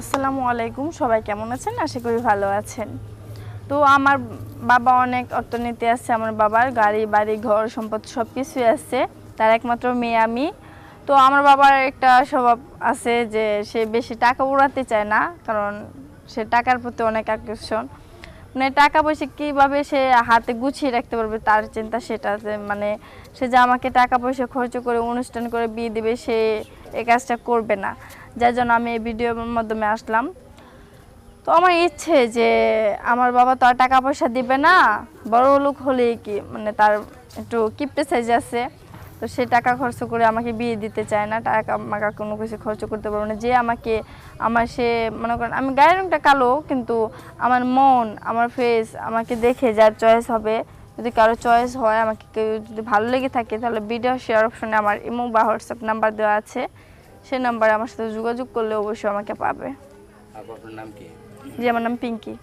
আসসালামু আলাইকুম সবাই কেমন আছেন? আশা করি ভালো আছেন। তো আমার বাবা অনেক অর্থনীতি আছে আমার বাবার গাড়ি বাড়ি ঘর সম্পদ সব কিছুই আছে তার একমাত্র মেয়ে আমি। তো আমার বাবার একটা স্বভাব আছে যে সে বেশি টাকা উড়াতে চায় না কারণ সে টাকার প্রতি অনেক আকর্ষণ। মানে টাকা পয়সা কীভাবে সে হাতে গুছিয়ে রাখতে পারবে তার চিন্তা সেটা যে মানে সে যে আমাকে টাকা পয়সা খরচ করে অনুষ্ঠান করে বিয়ে দিবে সে এই কাজটা করবে না। যার জন্য আমি এই ভিডিওর মাধ্যমে আসলাম। তো আমার ইচ্ছে যে আমার বাবা তো আর টাকা পয়সা দিবে না, বড় লোক হলেই কি মানে তার একটু কিপটে সাইজ আছে, তো সে টাকা খরচ করে আমাকে বিয়ে দিতে চায় না, টাকা আমাকে কোনো কিছু খরচ করতে পারবে না। যে আমাকে, আমার সে, মনে করেন, আমি গায়ের রংটা কালো, কিন্তু আমার মন, আমার ফেস আমাকে দেখে যার চয়েস হবে যদি কারও চয়েস হয় আমাকে কেউ যদি ভালো লেগে থাকে তাহলে ভিডিও শেয়ার অপশনে আমার ইমো বা হোয়াটসঅ্যাপ নাম্বার দেওয়া আছে। সে নাম্বারে আমার সাথে যোগাযোগ করলে অবশ্যই আমাকে পাবে। আপনার নাম কি? জি আমার নাম পিঙ্কি।